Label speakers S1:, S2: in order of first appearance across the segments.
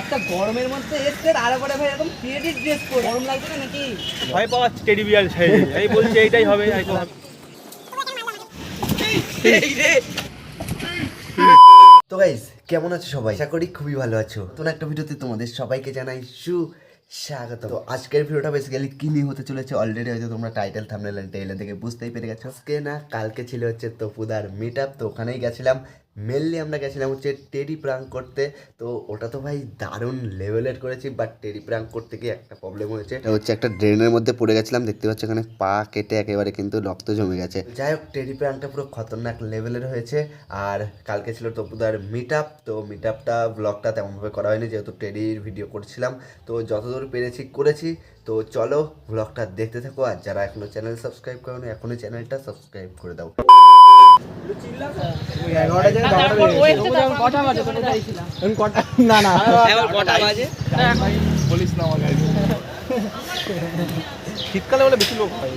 S1: একটা গরমের মধ্যে এসছে তারপরে ভাই এরকম ক্রিয়েটিভ ড্রেস পরে। গরম লাগছে না নাকি?
S2: ভয় পাওয়া টেডি বিয়ার ছেড়ে এই বলছে এইটাই হবে হয়তো
S3: তো গাইস কেমন আছো সবাই? আশা করি খুবই ভালো আছো। নতুন একটা ভিডিওতে তোমাদের সবাইকে জানাই সু স্বাগত তো আজকের ভিডিওটা বেসিক্যালি কি নিয়ে হতে চলেছে অলরেডি হয়তো তোমরা টাইটেল থামনেল টেইলার থেকে বুঝতেই পেরে গেছো। আজকে না কালকে ছিল হচ্ছে তপুদার মিট আপ তো ওখানেই গেছিলাম। মেনলি আমরা গেছিলাম হচ্ছে টেডি প্রাঙ্ক করতে। তো ওটা তো ভাই দারুণ লেভেলের করেছি বাট টেডি প্রাঙ্ক করতে গিয়ে একটা প্রবলেম হয়েছে। এটা হচ্ছে একটা ড্রেনের মধ্যে পড়ে গেছিলাম দেখতে পাচ্ছি এখানে পা কেটে একেবারে কিন্তু রক্ত জমে গেছে। যাই হোক টেডি প্রাঙ্কটা পুরো খতরনাক লেভেলের হয়েছে। আর কালকে ছিল তপুদার মিট আপ তো মিট আপটা ব্লগটা তেমনভাবে করা হয়নি যেহেতু টেডির ভিডিও করছিলাম। তো যতদূর পেরেছি করেছি। তো চলো ব্লগটা দেখতে থাকো। আর যারা এখনও চ্যানেল সাবস্ক্রাইব করোনি এখনই চ্যানেলটা সাবস্ক্রাইব করে দাও।
S2: না না। বলিস না শীতকালে বলে বেশি লোক হয়।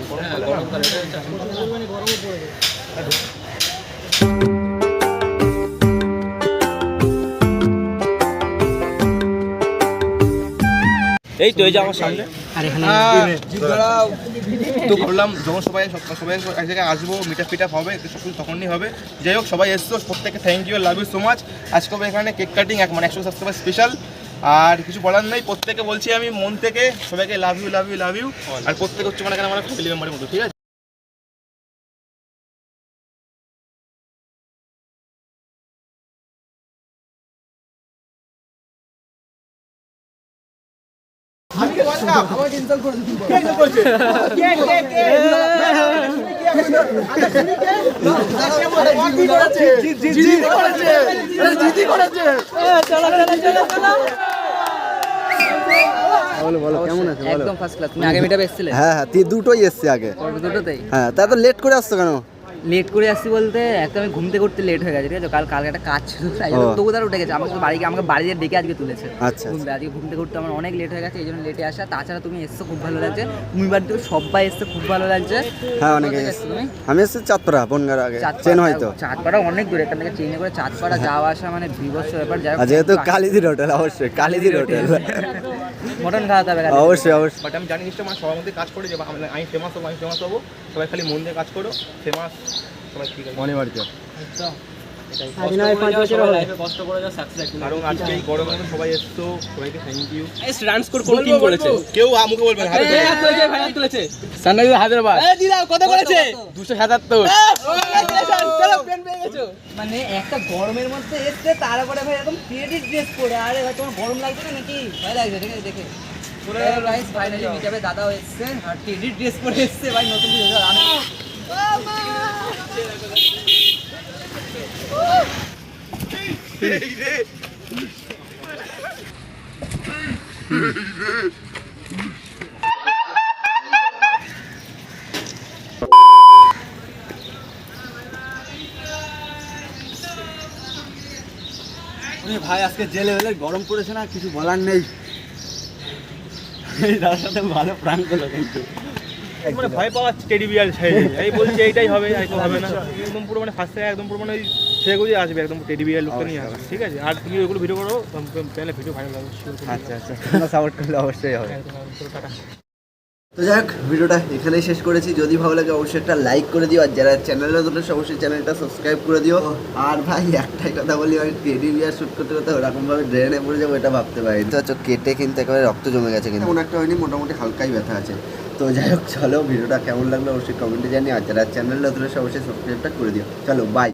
S2: এই তো এই যে আমার সামনে।
S1: আর এখানে
S2: তো ভাবলাম যখন সবাই সবাই এক জায়গায় আসব মিট ফিটাপ হবে সব কিছু তখনই হবে। যাই হোক সবাই এসছো প্রত্যেকে thank you love you so much আজকে এখানে কেক কাটিং এক মানে একশো সাবস্ক্রাইবার স্পেশাল আর কিছু বলার নেই প্রত্যেকে বলছি আমি মন থেকে সবাইকে love you love you love you আর প্রত্যেক হচ্ছে মানে আমার ফ্যামিলি মেম্বারের মতো ঠিক আছে?
S1: একদম ফার্স্ট ক্লাস তুমি আগে মিটাবে এসেছিলে?
S3: হ্যাঁ হ্যাঁ তুই দুটোই এসছে আগে।
S1: দুটোতেই?
S3: হ্যাঁ তা তো লেট করে আসছো কেন?
S1: লেট করে আসছি বলতে একটা আমি ঘুমতে করতে লেট হয়ে গেছে ঠিক আছে? কাল কালকে একটা কাজ ছিল তাই জন্য। তবু তার উঠে গেছে। আমাকে তো বাড়ি আমাকে বাড়িতে ডেকে আজকে তুলেছে।
S3: আচ্ছা,
S1: ঘুমতে আজকে ঘুমতে করতে আমার অনেক লেট হয়ে গেছে এই জন্য লেটে আসা। তাছাড়া তুমি এসছো খুব ভালো লাগছে। তুমি বাড়ি থেকে সবাই এসছো খুব ভালো লাগছে।
S3: হ্যাঁ অনেকে আমি এসছি চাঁদপাড়া বনগার আগে। চেন হয়তো।
S1: চাঁদপাড়া অনেক দূরে এখান থেকে ট্রেনে করে চাঁদপাড়া যাওয়া আসা মানে বিভৎস ব্যাপার।
S3: যেহেতু কালিদির হোটেল অবশ্যই কালিদির হোটেল।
S1: মটন খাওয়াতে হবে
S3: অবশ্যই অবশ্যই।
S2: বাট আমি জানি নিশ্চয় আমার সবার মধ্যে কাজ করে যে আমি ফেমাস হব আমি ফেমাস হব সবাই খালি মন দিয়ে কাজ করো ফেমাস সবাই ঠিক আছে।
S3: মনে বাড়িতে।
S2: কারণ আজকে এই গরমের সবাই এসছো সবাইকে thank you
S4: run score booking করেছে।
S2: কেউ আমাকে বলবেন হাতে ধরে।
S4: সানরাইজ হায়দ্রাবাদ। কত করেছে? দুশো সাতাত্তর।
S1: মানে একটা গরমের মধ্যে এসছে তারপরে ভাই এরকম ক্রিয়েটিভ ড্রেস পরে আরে ভাই তোমার গরম লাগছে না নাকি? ভাই লাগছে ঠিক আছে দেখে গাইস ফাইনালি মিটাবে দাদাও এসছে আর টেডি ড্রেস পরে এসছে। ভাই নতুন কিছু আমি
S3: ভাই আজকে যে লেভেলের গরম পড়েছে না কিছু বলার নেই। এই দাদার সাথে ভালো প্রাণ করল কিন্তু।
S2: মানে ভয় পাওয়া টেডি বিয়ার ছেড়ে এই বলছে এইটাই হবে না। একদম পুরো মানে ফার্স্ট একদম পুরো মানে ওই সেগুলোই আসবে একদম টেডি বিয়ার লুকটা নিয়ে আসবে। ঠিক আছে? আর তুমি ওইগুলো ভিডিও করো ভিডিও ভাইরাল হবে
S3: আচ্ছা আচ্ছা। সাপোর্ট করলে অবশ্যই হবে।
S2: টাটা।
S3: তো যাই হোক ভিডিওটা এখানেই শেষ করেছি। যদি ভালো লাগে অবশ্যই একটা লাইক করে দিও। আর যারা চ্যানেলে দুটো অবশ্যই চ্যানেলটা সাবস্ক্রাইব করে দিও। আর ভাই একটাই কথা বলি আমি টেডি বিয়ার শ্যুট করতে করতে ওরকম ভাবে ড্রেনে পড়ে যাব এটা ভাবতে পারি তো হচ্ছে কেটে কিন্তু একেবারে রক্ত জমে গেছে কিন্তু। কোনো একটা হয়নি মোটামুটি হালকাই ব্যথা আছে। তো যাই হোক চলো ভিডিওটা কেমন লাগল অবশ্যই কমেন্টে জানি আর যারা চ্যানেলে দুটো অবশ্যই সাবস্ক্রাইবটা করে দিও। চলো বাই